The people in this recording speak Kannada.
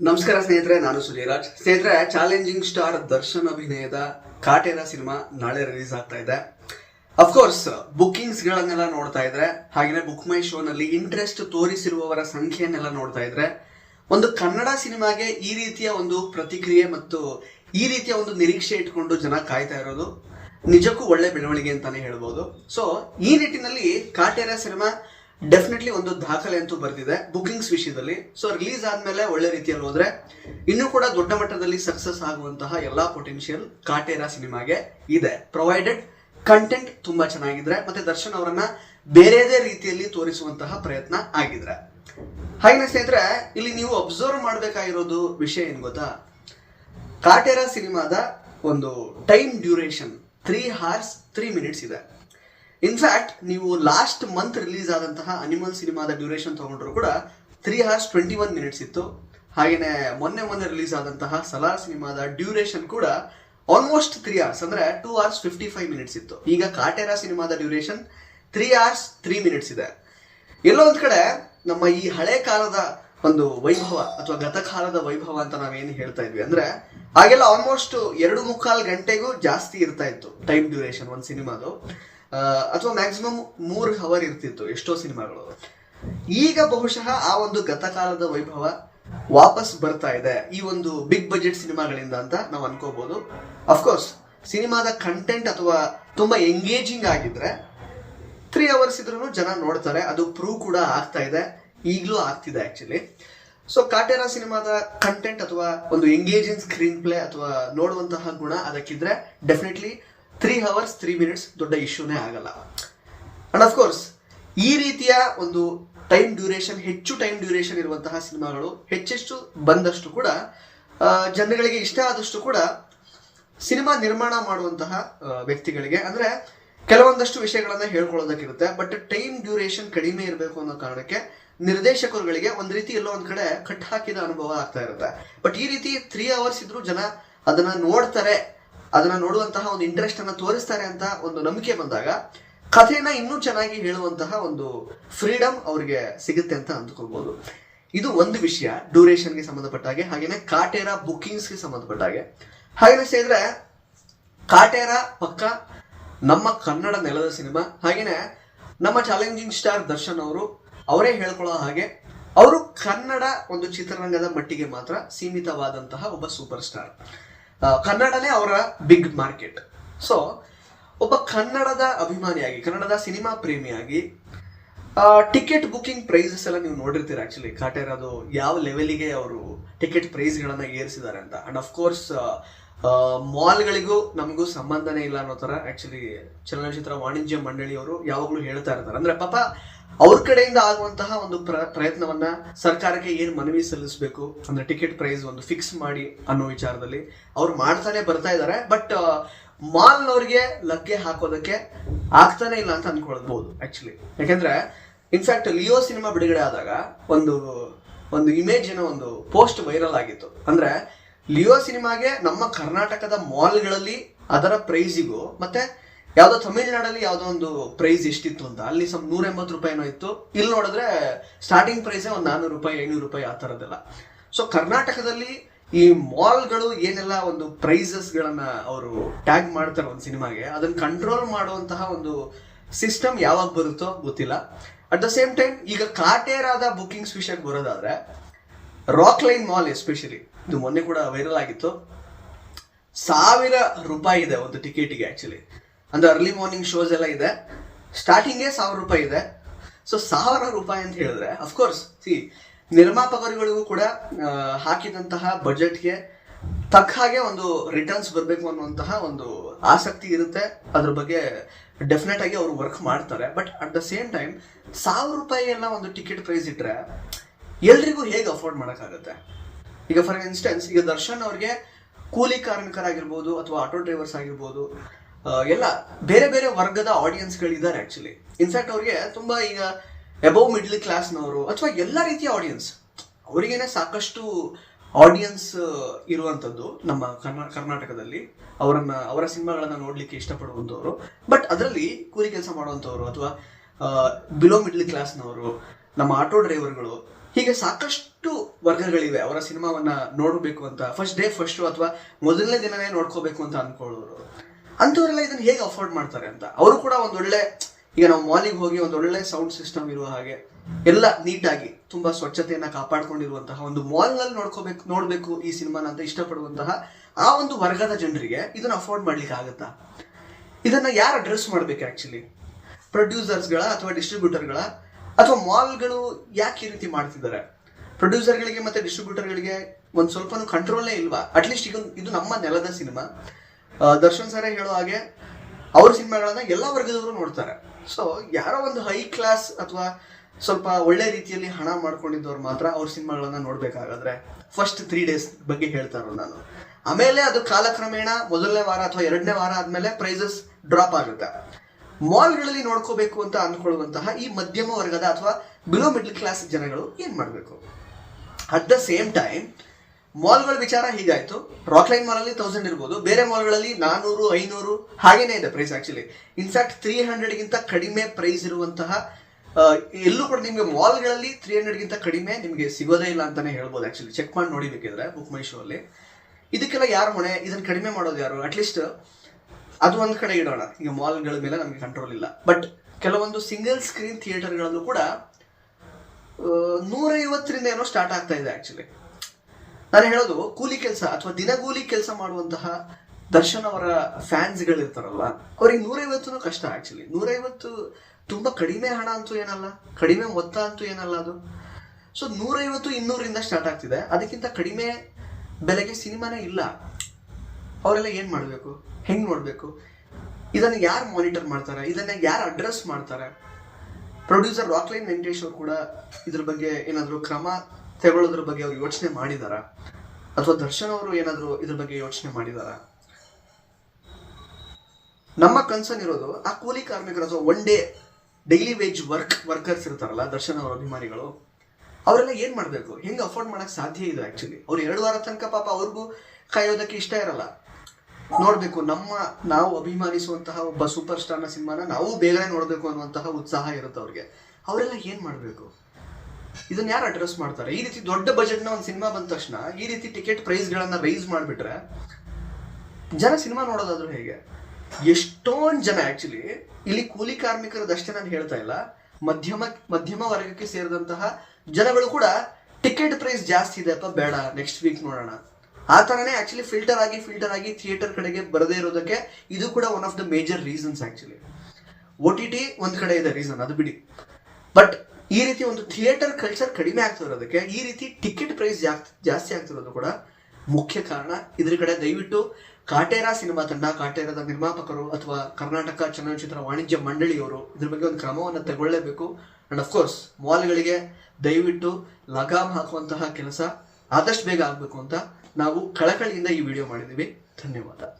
ನಮಸ್ಕಾರ ಸ್ನೇಹಿತರೆ, ನಾನು ಸುಜಯರಾಜ್ ಸ್ನೇಹಿತರೆ ಚಾಲೆಂಜಿಂಗ್ ಸ್ಟಾರ್ ದರ್ಶನ್ ಅಭಿನಯದ ಕಾಟೇರ ಸಿನಿಮಾ ನಾಳೆ ರಿಲೀಸ್ ಆಗ್ತಾ ಇದೆ. ಅಫ್ಕೋರ್ಸ್ ಬುಕ್ಕಿಂಗ್ಸ್ ಗಳನ್ನೆಲ್ಲ ನೋಡ್ತಾ ಇದ್ರೆ ಹಾಗೆಯೇ ಬುಕ್ ಮೈ ಶೋ ನಲ್ಲಿ ಇಂಟ್ರೆಸ್ಟ್ ತೋರಿಸಿರುವವರ ಸಂಖ್ಯೆಯನ್ನೆಲ್ಲ ನೋಡ್ತಾ ಇದ್ರೆ, ಒಂದು ಕನ್ನಡ ಸಿನಿಮಾಗೆ ಈ ರೀತಿಯ ಒಂದು ಪ್ರತಿಕ್ರಿಯೆ ಮತ್ತು ಈ ರೀತಿಯ ಒಂದು ನಿರೀಕ್ಷೆ ಇಟ್ಕೊಂಡು ಜನ ಕಾಯ್ತಾ ಇರೋದು ನಿಜಕ್ಕೂ ಒಳ್ಳೆ ಬೆಳವಣಿಗೆ ಅಂತಾನೆ ಹೇಳ್ಬೋದು. ಸೊ ಈ ನಿಟ್ಟಿನಲ್ಲಿ ಕಾಟೇರ ಸಿನಿಮಾ ಡೆಫಿನೆಟ್ಲಿ ಒಂದು ದಾಖಲೆ ಅಂತೂ ಬರ್ತಿದೆ ಬುಕಿಂಗ್ಸ್ ವಿಷಯದಲ್ಲಿ. ಸೊ ರಿಲೀಸ್ ಆದ್ಮೇಲೆ ಒಳ್ಳೆ ರೀತಿಯಲ್ಲಿ ಹೋದ್ರೆ, ಇನ್ನೂ ಕೂಡ ದೊಡ್ಡ ಮಟ್ಟದಲ್ಲಿ ಸಕ್ಸಸ್ ಆಗುವಂತಹ ಎಲ್ಲಾ ಪೊಟೆನ್ಶಿಯಲ್ ಕಾಟೇರ ಸಿನಿಮಾಗೆ ಇದೆ. ಪ್ರೊವೈಡೆಡ್ ಕಂಟೆಂಟ್ ತುಂಬಾ ಚೆನ್ನಾಗಿದ್ರೆ, ಮತ್ತೆ ದರ್ಶನ್ ಅವರನ್ನ ಬೇರೆದೇ ರೀತಿಯಲ್ಲಿ ತೋರಿಸುವಂತಹ ಪ್ರಯತ್ನ ಆಗಿದ್ರೆ. ಹಾಗೆ ಸ್ನೇಹಿತರೆ, ಇಲ್ಲಿ ನೀವು ಅಬ್ಸರ್ವ್ ಮಾಡಬೇಕಾಗಿರೋದು ವಿಷಯ ಏನ್ ಗೊತ್ತಾ? ಕಾಟೇರ ಸಿನಿಮಾದ ಒಂದು time duration three hours three minutes ಇದೆ. ಇನ್ಫ್ಯಾಕ್ಟ್ ನೀವು ಲಾಸ್ಟ್ ಮಂತ್ ರಿಲೀಸ್ ಆದಂತಹ ಅನಿಮಲ್ ಸಿನಿಮಾದ ಡ್ಯೂರೇಷನ್ ತಗೊಂಡ್ರು ಕೂಡ three hours twenty one minutes ಇತ್ತು. ಹಾಗೇನೆ ಮೊನ್ನೆ ಮೊನ್ನೆ ರಿಲೀಸ್ ಆದಂತಹ ಸಲಾರ್ ಸಿನಿಮಾದ ಡ್ಯೂರೇಷನ್ ಕೂಡ ಆಲ್ಮೋಸ್ಟ್ ತ್ರೀ ಅವರ್ಸ್ ಅಂದ್ರೆ two hours fifty five minutes ಇತ್ತು. ಈಗ ಕಾಟೇರ ಸಿನಿಮಾದ duration three hours three minutes ಇದೆ. ಎಲ್ಲೋ ಒಂದ್ ಕಡೆ ನಮ್ಮ ಈ ಹಳೆ ಕಾಲದ ಒಂದು ವೈಭವ ಅಥವಾ ಗತಕಾಲದ ವೈಭವ ಅಂತ ನಾವೇನು ಹೇಳ್ತಾ ಇದ್ವಿ ಅಂದ್ರೆ, ಹಾಗೆಲ್ಲ ಆಲ್ಮೋಸ್ಟ್ ಎರಡು ಮುಕ್ಕಾಲು ಗಂಟೆಗೂ ಜಾಸ್ತಿ ಇರ್ತಾ ಇತ್ತು ಟೈಮ್ ಡ್ಯೂರೇಷನ್ ಒಂದು ಸಿನಿಮಾದು ಅಥವಾ ಮ್ಯಾಕ್ಸಿಮಮ್ ಮೂರು ಹವರ್ ಇರ್ತಿತ್ತು ಎಷ್ಟೋ ಸಿನಿಮಾಗಳು. ಈಗ ಬಹುಶಃ ಆ ಒಂದು ಗತಕಾಲದ ವೈಭವ ವಾಪಸ್ ಬರ್ತಾ ಇದೆ. ಈ ಒಂದು ಬಿಗ್ ಬಜೆಟ್ ಸಿನಿಮಾಗಳಿಂದ ಅಂತ ನಾವು ಅನ್ಕೋಬಹುದು ಅಫ್ಕೋರ್ಸ್ ಸಿನಿಮಾದ ಕಂಟೆಂಟ್ ಅಥವಾ ತುಂಬಾ ಎಂಗೇಜಿಂಗ್ ಆಗಿದ್ರೆ ತ್ರೀ ಅವರ್ಸ್ ಇದ್ರೂ ಜನ ನೋಡ್ತಾರೆ. ಅದು ಪ್ರೂವ್ ಕೂಡ ಆಗ್ತಾ ಇದೆ. ಈಗಲೂ ಆಗ್ತಿದೆ ಆಕ್ಚುಲಿ ಸೊ ಕಾಟೇರ ಸಿನಿಮಾದ ಕಂಟೆಂಟ್ ಅಥವಾ ಒಂದು ಎಂಗೇಜಿಂಗ್ ಸ್ಕ್ರೀನ್ ಪ್ಲೇ ಅಥವಾ ನೋಡುವಂತಹ ಗುಣ ಅದಕ್ಕಿದ್ರೆ definitely three hours three minutes ದೊಡ್ಡ ಇಶ್ಯೂನೇ ಆಗಲ್ಲ. ಅಂಡ್ ಅಫ್ಕೋರ್ಸ್ ಈ ರೀತಿಯ ಒಂದು ಟೈಮ್ ಡ್ಯೂರೇಷನ್ ಹೆಚ್ಚು ಟೈಮ್ ಡ್ಯೂರೇಷನ್ ಇರುವಂತಹ ಸಿನಿಮಾಗಳು ಹೆಚ್ಚೆಷ್ಟು ಬಂದಷ್ಟು ಕೂಡ ಜನಗಳಿಗೆ ಇಷ್ಟ ಆದಷ್ಟು ಕೂಡ ಸಿನಿಮಾ ನಿರ್ಮಾಣ ಮಾಡುವಂತಹ ವ್ಯಕ್ತಿಗಳಿಗೆ, ಅಂದ್ರೆ ಕೆಲವೊಂದಷ್ಟು ವಿಷಯಗಳನ್ನ ಹೇಳ್ಕೊಳ್ಳೋದಕ್ಕಿರುತ್ತೆ. ಬಟ್ ಟೈಮ್ ಡ್ಯೂರೇಷನ್ ಕಡಿಮೆ ಇರಬೇಕು ಅನ್ನೋ ಕಾರಣಕ್ಕೆ ನಿರ್ದೇಶಕರುಗಳಿಗೆ ಒಂದ್ ರೀತಿ ಎಲ್ಲೋ ಒಂದ್ ಕಡೆ ಕಟ್ ಹಾಕಿದ ಅನುಭವ ಆಗ್ತಾ ಇರುತ್ತೆ. ಬಟ್ ಈ ರೀತಿ ತ್ರೀ ಅವರ್ಸ್ ಇದ್ರೂ ಜನ ಅದನ್ನ ನೋಡ್ತಾರೆ ಅದನ್ನ ನೋಡುವಂತಹ ಒಂದು ಇಂಟ್ರೆಸ್ಟ್ ಅನ್ನ ತೋರಿಸ್ತಾರೆ ಅಂತ ಒಂದು ನಂಬಿಕೆ ಬಂದಾಗ ಕಥೆನ ಇನ್ನೂ ಚೆನ್ನಾಗಿ ಹೇಳುವಂತಹ ಒಂದು ಫ್ರೀಡಮ್ ಅವ್ರಿಗೆ ಸಿಗುತ್ತೆ ಅಂತ ಅಂದ್ಕೋಬಹುದು ಇದು ಒಂದು ವಿಷಯ ಡ್ಯೂರೇಷನ್ಗೆ ಸಂಬಂಧಪಟ್ಟ ಹಾಗೆ, ಹಾಗೇನೆ ಕಾಟೇರ ಬುಕಿಂಗ್ಸ್ಗೆ ಸಂಬಂಧಪಟ್ಟ ಹಾಗೆ. ಹಾಗೇನೆ ಸೇರಿದ್ರೆ ಕಾಟೇರ ಪಕ್ಕ ನಮ್ಮ ಕನ್ನಡ ನೆಲದ ಸಿನಿಮಾ, ಹಾಗೇನೆ ನಮ್ಮ ಚಾಲೆಂಜಿಂಗ್ ಸ್ಟಾರ್ ದರ್ಶನ್ ಅವರು, ಅವರೇ ಹೇಳ್ಕೊಳ್ಳೋ ಹಾಗೆ ಅವರು ಕನ್ನಡ ಒಂದು ಚಿತ್ರರಂಗದ ಮಟ್ಟಿಗೆ ಮಾತ್ರ ಸೀಮಿತವಾದಂತಹ ಒಬ್ಬ ಸೂಪರ್ ಸ್ಟಾರ್ ಕನ್ನಡನೇ ಅವರ ಬಿಗ್ ಮಾರ್ಕೆಟ್ ಸೊ ಒಬ್ಬ ಕನ್ನಡದ ಅಭಿಮಾನಿಯಾಗಿ, ಕನ್ನಡದ ಸಿನಿಮಾ ಪ್ರೇಮಿಯಾಗಿ ಟಿಕೆಟ್ ಬುಕಿಂಗ್ ಪ್ರೈಸಸ್ ಎಲ್ಲ ನೀವು ನೋಡಿರ್ತೀರ ಆಕ್ಚುಲಿ ಕಾಟೇರದು ಯಾವ ಲೆವೆಲಿಗೆ ಅವರು ಟಿಕೆಟ್ ಪ್ರೈಸ್ಗಳನ್ನ ಏರಿಸಿದ್ದಾರೆ ಅಂತ. ಅಂಡ್ ಅಫ್ ಕೋರ್ಸ್ ಮಾಲ್ಗಳಿಗೂ ನಮಗೂ ಸಂಬಂಧನೇ ಇಲ್ಲ ಅನ್ನೋ ಥರ ಆ್ಯಕ್ಚುಲಿ ಚಲನಚಿತ್ರ ವಾಣಿಜ್ಯ ಮಂಡಳಿಯವರು ಯಾವಾಗಲೂ ಹೇಳ್ತಾ ಇರ್ತಾರೆ. ಅಂದ್ರೆ ಪಾಪ ಅವ್ರ ಕಡೆಯಿಂದ ಆಗುವಂತಹ ಒಂದು ಪ್ರ- ಪ್ರಯತ್ನವನ್ನ ಸರ್ಕಾರಕ್ಕೆ ಏನು ಮನವಿ ಸಲ್ಲಿಸಬೇಕು ಅಂದ್ರೆ ಟಿಕೆಟ್ ಪ್ರೈಸ್ ಒಂದು ಫಿಕ್ಸ್ ಮಾಡಿ ಅನ್ನೋ ವಿಚಾರದಲ್ಲಿ ಅವ್ರು ಮಾಡ್ತಾನೆ ಬರ್ತಾ ಇದ್ದಾರೆ. ಬಟ್ ಮಾಲ್ನವ್ರಿಗೆ ಲಗ್ಗೆ ಹಾಕೋದಕ್ಕೆ ಆಗ್ತಾನೆ ಇಲ್ಲ ಅಂತ ಅನ್ಕೊಳ್ಬಹುದು ಆಕ್ಚುಲಿ ಯಾಕಂದ್ರೆ ಇನ್ಫ್ಯಾಕ್ಟ್ ಲಿಯೋ ಸಿನಿಮಾ ಬಿಡುಗಡೆ ಆದಾಗ ಒಂದು ಒಂದು ಇಮೇಜ್ ಏನೋ ಒಂದು ಪೋಸ್ಟ್ ವೈರಲ್ ಆಗಿತ್ತು. ಅಂದ್ರೆ ಲಿಯೋ ಸಿನಿಮಾಗೆ ನಮ್ಮ ಕರ್ನಾಟಕದ ಮಾಲ್ಗಳಲ್ಲಿ ಅದರ ಪ್ರೈಸಿಗೂ ಮತ್ತೆ ಯಾವ್ದೋ ತಮಿಳ್ನಾಡಲ್ಲಿ ಯಾವ್ದೋ ಒಂದು ಪ್ರೈಸ್ ಎಷ್ಟಿತ್ತು ಅಂತ, ಅಲ್ಲಿ ಸಮ್ ನೂರ ಎಂಬತ್ತು ರೂಪಾಯಿನೋ ಇತ್ತು. ಇಲ್ಲಿ ನೋಡಿದ್ರೆ ಸ್ಟಾರ್ಟಿಂಗ್ ಪ್ರೈಸೇ ಒಂದು ನಾನ್ನೂರು ರೂಪಾಯಿ, ಐನೂರು ರೂಪಾಯಿ ಆ ಥರದ್ದೆಲ್ಲ ಸೊ ಕರ್ನಾಟಕದಲ್ಲಿ ಈ ಮಾಲ್ಗಳು ಏನೆಲ್ಲ ಒಂದು ಪ್ರೈಸಸ್ಗಳನ್ನ ಅವರು ಟ್ಯಾಗ್ ಮಾಡ್ತಾರೆ ಒಂದು ಸಿನಿಮಾಗೆ, ಅದನ್ನ ಕಂಟ್ರೋಲ್ ಮಾಡುವಂತಹ ಒಂದು ಸಿಸ್ಟಮ್ ಯಾವಾಗ ಬರುತ್ತೋ ಗೊತ್ತಿಲ್ಲ. ಅಟ್ ದ ಸೇಮ್ ಟೈಮ್ ಈಗ ಕಾಟೇರಾದ ಬುಕಿಂಗ್ಸ್ ವಿಷಯಕ್ಕೆ ಬರೋದಾದ್ರೆ ರಾಕ್ ಲೈನ್ ಮಾಲ್ ಎಸ್ಪೆಷಲಿ ಇದು ಮೊನ್ನೆ ಕೂಡ ವೈರಲ್ ಆಗಿತ್ತು. ಸಾವಿರ ರೂಪಾಯಿ ಇದೆ ಒಂದು ಟಿಕೆಟಿಗೆ ಆ್ಯಕ್ಚುಲಿ ಅಂದ್ರೆ ಅರ್ಲಿ ಮಾರ್ನಿಂಗ್ ಶೋಸ್ ಎಲ್ಲ ಇದೆ. ಸ್ಟಾರ್ಟಿಂಗೇ ಸಾವಿರ ರೂಪಾಯಿ ಇದೆ. ಸೊ ಸಾವಿರ ರೂಪಾಯಿ ಅಂತ ಹೇಳಿದ್ರೆ ಅಫ್ಕೋರ್ಸ್ ಸಿ ನಿರ್ಮಾಪಕರುಗಳಿಗೂ ಕೂಡ ಹಾಕಿದಂತಹ ಬಜೆಟ್ಗೆ ತಕ್ಕ ಹಾಗೆ ಒಂದು ರಿಟರ್ನ್ಸ್ ಬರಬೇಕು ಅನ್ನುವಂತಹ ಒಂದು ಆಸಕ್ತಿ ಇರುತ್ತೆ. ಅದ್ರ ಬಗ್ಗೆ ಡೆಫಿನೆಟ್ ಆಗಿ ಅವರು ವರ್ಕ್ ಮಾಡ್ತಾರೆ. But at the same time ಸಾವಿರ ರೂಪಾಯಿ ಎಲ್ಲ ಒಂದು ಟಿಕೆಟ್ ಪ್ರೈಸ್ ಇಟ್ರೆ ಎಲ್ರಿಗೂ ಹೇಗೆ ಅಫೋರ್ಡ್ ಮಾಡೋಕ್ಕಾಗತ್ತೆ? ಈಗ ಫಾರ್ ಇನ್ಸ್ಟೆನ್ಸ್ ಈಗ ದರ್ಶನ್ ಅವ್ರಿಗೆ ಕೂಲಿ ಕಾರ್ಮಿಕರಾಗಿರ್ಬೋದು ಅಥವಾ ಆಟೋ ಡ್ರೈವರ್ಸ್ ಆಗಿರ್ಬೋದು ಎಲ್ಲ ಬೇರೆ ಬೇರೆ ವರ್ಗದ ಆಡಿಯನ್ಸ್ಗಳಿದ್ದಾರೆ ಆ್ಯಕ್ಚುಲಿ ಇನ್ಫ್ಯಾಕ್ಟ್ ಅವ್ರಿಗೆ ತುಂಬಾ ಈಗ ಅಬೌವ್ ಮಿಡ್ಲ್ ಕ್ಲಾಸ್ನವರು ಅಥವಾ ಎಲ್ಲ ರೀತಿಯ ಆಡಿಯನ್ಸ್ ಅವರಿಗೇನೆ ಸಾಕಷ್ಟು ಆಡಿಯನ್ಸ್ ಇರುವಂಥದ್ದು ನಮ್ಮ ಕರ್ನಾ, ಕರ್ನಾಟಕದಲ್ಲಿ. ಅವರನ್ನ, ಅವರ ಸಿನಿಮಾಗಳನ್ನ ನೋಡ್ಲಿಕ್ಕೆ ಇಷ್ಟಪಡುವಂಥವ್ರು. ಬಟ್ ಅದರಲ್ಲಿ ಕೂಲಿ ಕೆಲಸ ಮಾಡುವಂಥವ್ರು ಅಥವಾ ಬಿಲೋ ಮಿಡ್ಲ್ ಕ್ಲಾಸ್ನವರು ನಮ್ಮ ಆಟೋ ಡ್ರೈವರ್ಗಳು ಹೀಗೆ ಸಾಕಷ್ಟು ವರ್ಗಗಳಿವೆ. ಅವರ ಸಿನಿಮಾವನ್ನ ನೋಡಬೇಕು ಅಂತ. ಫಸ್ಟ್ ಡೇ ಫಸ್ಟ್ ಅಥವಾ ಮೊದಲನೇ ದಿನವೇ ನೋಡ್ಕೋಬೇಕು ಅಂತ ಅನ್ಕೊಳ್ಳೋರು. ಅಂಥವರೆಲ್ಲ ಇದನ್ನ ಹೇಗೆ ಅಫೋರ್ಡ್ ಮಾಡ್ತಾರೆ ಅಂತ? ಅವರು ಕೂಡ ಒಂದೊಳ್ಳೆ ಈಗ ನಾವು ಮಾಲಿಗೆ ಹೋಗಿ ಒಂದೊಳ್ಳೆ ಸೌಂಡ್ ಸಿಸ್ಟಮ್ ಇರುವ ಹಾಗೆ ಎಲ್ಲ ನೀಟಾಗಿ, ತುಂಬಾ ಸ್ವಚ್ಛತೆಯನ್ನ ಕಾಪಾಡ್ಕೊಂಡಿರುವಂತಹ ಒಂದು ಮಾಲ್ನಲ್ಲಿ ನೋಡ್ಕೋಬೇಕು, ನೋಡ್ಬೇಕು ಈ ಸಿನಿಮಾನ ಅಂತ ಇಷ್ಟಪಡುವಂತಹ ಆ ಒಂದು ವರ್ಗದ ಜನರಿಗೆ ಇದನ್ನ ಅಫೋರ್ಡ್ ಮಾಡ್ಲಿಕ್ಕೆ ಆಗುತ್ತಾ? ಇದನ್ನ ಯಾರು ಅಡ್ರೆಸ್ ಮಾಡ್ಬೇಕು ಆಕ್ಚುಲಿ ಪ್ರೊಡ್ಯೂಸರ್ಸ್ಗಳ ಅಥವಾ ಡಿಸ್ಟ್ರಿಬ್ಯೂಟರ್ಗಳ ಅಥವಾ ಮಾಲ್ಗಳು ಯಾಕೆ ಈ ರೀತಿ ಮಾಡ್ತಿದ್ದಾರೆ? ಪ್ರೊಡ್ಯೂಸರ್ಗಳಿಗೆ ಮತ್ತೆ ಡಿಸ್ಟ್ರಿಬ್ಯೂಟರ್ಗಳಿಗೆ ಒಂದು ಸ್ವಲ್ಪ ಕಂಟ್ರೋಲೇ ಇಲ್ವಾ? ಅಟ್ಲೀಸ್ಟ್ ಈಗ ಇದು ನಮ್ಮ ನೆಲದ ಸಿನಿಮಾ ದರ್ಶನ್ ಸರೇ ಹೇಳೋ ಹಾಗೆ ಅವ್ರ ಸಿನಿಮಾಗಳನ್ನ ಎಲ್ಲ ವರ್ಗದವರು ನೋಡ್ತಾರೆ. ಸೊ ಯಾರೋ ಒಂದು ಹೈ ಕ್ಲಾಸ್ ಅಥವಾ ಸ್ವಲ್ಪ ಒಳ್ಳೆ ರೀತಿಯಲ್ಲಿ ಹಣ ಮಾಡ್ಕೊಂಡಿದ್ದವ್ರು ಮಾತ್ರ ಅವ್ರ ಸಿನಿಮಾಗಳನ್ನ ನೋಡ್ಬೇಕಾಗಾದ್ರೆ ಫಸ್ಟ್ ತ್ರೀ ಡೇಸ್ ಬಗ್ಗೆ ಹೇಳ್ತಾ ಇರೋ ನಾನು. ಆಮೇಲೆ ಅದು ಕಾಲಕ್ರಮೇಣ ಮೊದಲನೇ ವಾರ ಅಥವಾ ಎರಡನೇ ವಾರ ಆದ್ಮೇಲೆ ಪ್ರೈಸಸ್ ಡ್ರಾಪ್ ಆಗುತ್ತೆ. ಮಾಲ್ಗಳಲ್ಲಿ ನೋಡ್ಕೋಬೇಕು ಅಂತ ಅಂದ್ಕೊಳ್ಳುವಂತಹ ಈ ಮಧ್ಯಮ ವರ್ಗದ ಅಥವಾ ಬಿಲೋ ಮಿಡ್ಲ್ ಕ್ಲಾಸ್ ಜನಗಳು ಏನ್ ಮಾಡಬೇಕು? ಅಟ್ ದ ಸೇಮ್ ಟೈಮ್ ಮಾಲ್ಗಳ ವಿಚಾರ ಹೀಗಾಯ್ತು. ರಾಕ್ಲೈನ್ ಮಾಲ್ ಅಲ್ಲಿ ತೌಸಂಡ್ ಇರ್ಬೋದು. ಬೇರೆ ಮಾಲ್ಗಳಲ್ಲಿ ನಾನೂರು, ಐನೂರು, ಹಾಗೇನೇ ಇದೆ price actually in fact three ಹಂಡ್ರೆಡ್ಗಿಂತ ಕಡಿಮೆ ಪ್ರೈಸ್ ಇರುವಂತಹ ಎಲ್ಲೂ ಕೂಡ ನಿಮಗೆ ಮಾಲ್ಗಳಲ್ಲಿ ತ್ರೀ ಹಂಡ್ರೆಡ್ಗಿಂತ ಕಡಿಮೆ ನಿಮಗೆ ಸಿಗೋದೇ ಇಲ್ಲ ಅಂತಾನೆ ಹೇಳ್ಬೋದು ಆಕ್ಚುಲಿ ಚೆಕ್ ಮಾಡಿ ನೋಡಿಬೇಕಿದ್ರೆ ಬುಕ್ ಮೈ ಶೋ ಅಲ್ಲಿ. ಇದಕ್ಕೆಲ್ಲ ಯಾರು ಹೊಣೆ? ಇದನ್ನ ಕಡಿಮೆ ಮಾಡೋದು ಯಾರು? ಅಟ್ಲೀಸ್ಟ್ ಅದು ಒಂದ್ ಕಡೆ ಇಡೋಣ. ಈಗ ಮಾಲ್ಗಳ ಮೇಲೆ ನಮಗೆ ಕಂಟ್ರೋಲ್ ಇಲ್ಲ. ಬಟ್ ಕೆಲವೊಂದು ಸಿಂಗಲ್ ಸ್ಕ್ರೀನ್ ಥಿಯೇಟರ್ಗಳಲ್ಲೂ ಕೂಡ ನೂರೈವತ್ತರಿಂದ ಏನೋ ಸ್ಟಾರ್ಟ್ ಆಗ್ತಾ ಇದೆ ಆಕ್ಚುಲಿ ನಾನು ಹೇಳೋದು, ಕೂಲಿ ಕೆಲಸ ಅಥವಾ ದಿನಗೂಲಿ ಕೆಲಸ ಮಾಡುವಂತಹ ದರ್ಶನ್ ಅವರ ಫ್ಯಾನ್ಸ್ಗಳು ಇರ್ತಾರಲ್ಲ ಅವ್ರಿಗೆ ನೂರೈವತ್ತು ಕಷ್ಟ ಆಕ್ಚುಲಿ ನೂರೈವತ್ತು ತುಂಬಾ ಕಡಿಮೆ ಹಣ ಅಂತೂ ಏನಲ್ಲ, ಕಡಿಮೆ ಮೊತ್ತ ಅಂತೂ ಏನಲ್ಲ ಅದು. ಸೊ ನೂರೈವತ್ತು ಇನ್ನೂರಿಂದ ಸ್ಟಾರ್ಟ್ ಆಗ್ತಿದೆ. ಅದಕ್ಕಿಂತ ಕಡಿಮೆ ಬೆಲೆಗೆ ಸಿನಿಮಾನೇ ಇಲ್ಲ. ಅವರೆಲ್ಲ ಏನು ಮಾಡಬೇಕು? ಹೆಂಗ್ ನೋಡಬೇಕು? ಇದನ್ನ ಯಾರು ಮಾನಿಟರ್ ಮಾಡ್ತಾರೆ? ಇದನ್ನ ಯಾರು ಅಡ್ರೆಸ್ ಮಾಡ್ತಾರೆ? ಪ್ರೊಡ್ಯೂಸರ್ ರಾಕ್ಲೈನ್ ವೆಂಕಟೇಶ್ ಅವರು ಕೂಡ ಇದ್ರ ಬಗ್ಗೆ ಏನಾದರೂ ಕ್ರಮ ತಗೊಳ್ಳೋದ್ರ ಬಗ್ಗೆ ಅವ್ರು ಯೋಚನೆ ಮಾಡಿದಾರ? ಅಥವಾ ದರ್ಶನ್ ಅವರು ಏನಾದರೂ ಇದ್ರ ಬಗ್ಗೆ ಯೋಚನೆ ಮಾಡಿದಾರ? ನಮ್ಮ ಕನ್ಸರ್ನ್ ಇರೋದು, ಆ ಕೂಲಿ ಕಾರ್ಮಿಕರು ಅಥವಾ one day daily wage work workers ಇರ್ತಾರಲ್ಲ, ದರ್ಶನ್ ಅವರ ಅಭಿಮಾನಿಗಳು, ಅವರೆಲ್ಲ ಏನ್ ಮಾಡ್ಬೇಕು? ಹೆಂಗ್ ಅಫೋರ್ಡ್ ಮಾಡಕ್ ಸಾಧ್ಯ ಇದೆ ಆಕ್ಚುಲಿ ಅವ್ರು ಎರಡು ವಾರ ತನಕ ಪಾಪ ಅವ್ರಿಗೂ ಕಾಯೋದಕ್ಕೆ ಇಷ್ಟ ಇರಲ್ಲ. ನೋಡ್ಬೇಕು, ನಮ್ಮ ನಾವು ಅಭಿಮಾನಿಸುವಂತಹ ಒಬ್ಬ ಸೂಪರ್ ಸ್ಟಾರ್ನ ಸಿನಿಮಾನ ನಾವು ಬೇಗನೆ ನೋಡ್ಬೇಕು ಅನ್ನುವಂತಹ ಉತ್ಸಾಹ ಇರುತ್ತೆ ಅವ್ರಿಗೆ. ಅವರೆಲ್ಲ ಏನ್ ಮಾಡ್ಬೇಕು? ಇದನ್ನ ಯಾರು ಅಡ್ರೆಸ್ ಮಾಡ್ತಾರೆ? ಈ ರೀತಿ ದೊಡ್ಡ ಬಜೆಟ್ನ ಒಂದು ಸಿನಿಮಾ ಬಂದ ತಕ್ಷಣ, ಈ ರೀತಿ ಟಿಕೆಟ್ ಪ್ರೈಸ್ಗಳನ್ನ ರೈಸ್ ಮಾಡಿಬಿಟ್ರೆ, ಜನ ಸಿನಿಮಾ ನೋಡೋದಾದ್ರೂ ಹೇಗೆ? ಎಷ್ಟೊಂದ್ ಜನ ಆಕ್ಚುಲಿ ಇಲ್ಲಿ ಕೂಲಿ ಕಾರ್ಮಿಕರದಷ್ಟೇ ನಾನು ಹೇಳ್ತಾ ಇಲ್ಲ. ಮಧ್ಯಮ ಮಧ್ಯಮ ವರ್ಗಕ್ಕೆ ಸೇರಿದಂತಹ ಜನಗಳು ಕೂಡ ಟಿಕೆಟ್ ಪ್ರೈಸ್ ಜಾಸ್ತಿ ಇದೆ, ಅಪ್ಪ, ಬೇಡ ನೆಕ್ಸ್ಟ್ ವೀಕ್ ನೋಡೋಣ. ಆ ಥರನೇ ಆ್ಯಕ್ಚುಲಿ ಫಿಲ್ಟರ್ ಆಗಿ ಫಿಲ್ಟರ್ ಆಗಿ ಥಿಯೇಟರ್ ಕಡೆಗೆ ಬರದೇ ಇರೋದಕ್ಕೆ ಇದು ಕೂಡ one of the major reasons actually O T T ಒಂದು ಕಡೆ ಇದೆ ರೀಸನ್ ಅದು ಬಿಡಿ. ಬಟ್ ಈ ರೀತಿ ಒಂದು ಥಿಯೇಟರ್ ಕಲ್ಚರ್ ಕಡಿಮೆ ಆಗ್ತಿರೋದಕ್ಕೆ ಈ ರೀತಿ ಟಿಕೆಟ್ ಪ್ರೈಸ್ ಜಾಸ್ತಿ ಆಗ್ತಿರೋದು ಕೂಡ ಮುಖ್ಯ ಕಾರಣ. ಇದ್ರ ಕಡೆ ದಯವಿಟ್ಟು ಕಾಟೇರ ಸಿನಿಮಾ ತಂಡ, ಕಾಟೇರದ ನಿರ್ಮಾಪಕರು ಅಥವಾ ಕರ್ನಾಟಕ ಚಲನಚಿತ್ರ ವಾಣಿಜ್ಯ ಮಂಡಳಿಯವರು ಇದ್ರ ಬಗ್ಗೆ ಒಂದು ಕ್ರಮವನ್ನು ತಗೊಳ್ಳೇಬೇಕು. ಅಂಡ್ ಅಫ್ಕೋರ್ಸ್ ಮಾಲ್ಗಳಿಗೆ ದಯವಿಟ್ಟು ಲಗಾಮ್ ಹಾಕುವಂತಹ ಕೆಲಸ ಆದಷ್ಟು ಬೇಗ ಆಗಬೇಕು ಅಂತ ನಾವು ಕಳಕಳಿಯಿಂದ ಈ ವಿಡಿಯೋ ಮಾಡಿದ್ದೀವಿ. ಧನ್ಯವಾದ.